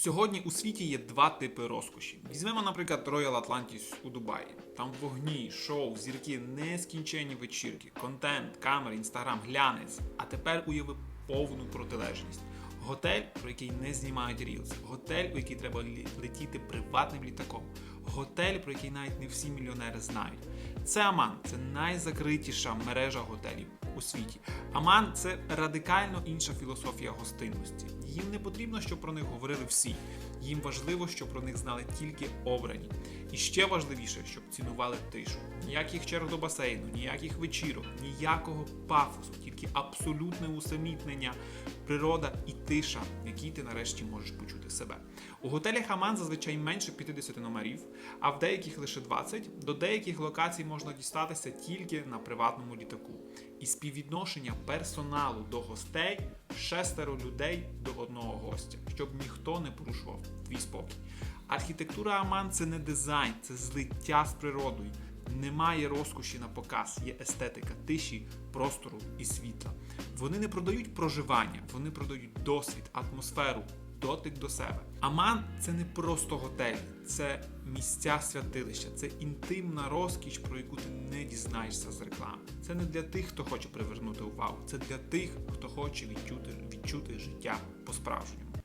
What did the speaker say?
Сьогодні у світі є два типи розкоші. Візьмемо, наприклад, Royal Atlantis у Дубаї. Там вогні, шоу, зірки, нескінченні вечірки, контент, камери, інстаграм, глянець. А тепер уяви повну протилежність. Готель, про який не знімають рілз, готель, у який треба летіти приватним літаком, готель, про який навіть не всі мільйонери знають. Це Аман, це найзакритіша мережа готелів у світі. Аман це радикально інша філософія гостинності. Їм не потрібно, щоб про них говорили всі. Їм важливо, щоб про них знали тільки обрані. І ще важливіше, щоб цінували тишу. Ніяких черг до басейну, ніяких вечірок, ніякого пафосу, тільки абсолютне усамітнення, природа і тиша, в якій ти нарешті можеш почути себе. У готелях Аман зазвичай менше 50 номерів, а в деяких лише 20. До деяких локацій можна дістатися тільки на приватному літаку. І співвідношення персоналу до гостей шестеро людей до одного гостя, щоб ніхто не порушував твій спокій. Архітектура Аман це не дизайн, це злиття з природою. Немає розкоші на показ, є естетика тиші, простору і світла. Вони не продають проживання, вони продають досвід, атмосферу, дотик до себе. Аман це не просто готель, це місця святилища, це інтимна розкіш, про яку ти не дізнаєшся з реклами. Це не для тих, хто хоче привернути увагу, це для тих, хто хоче відчути, відчути життя по-справжньому.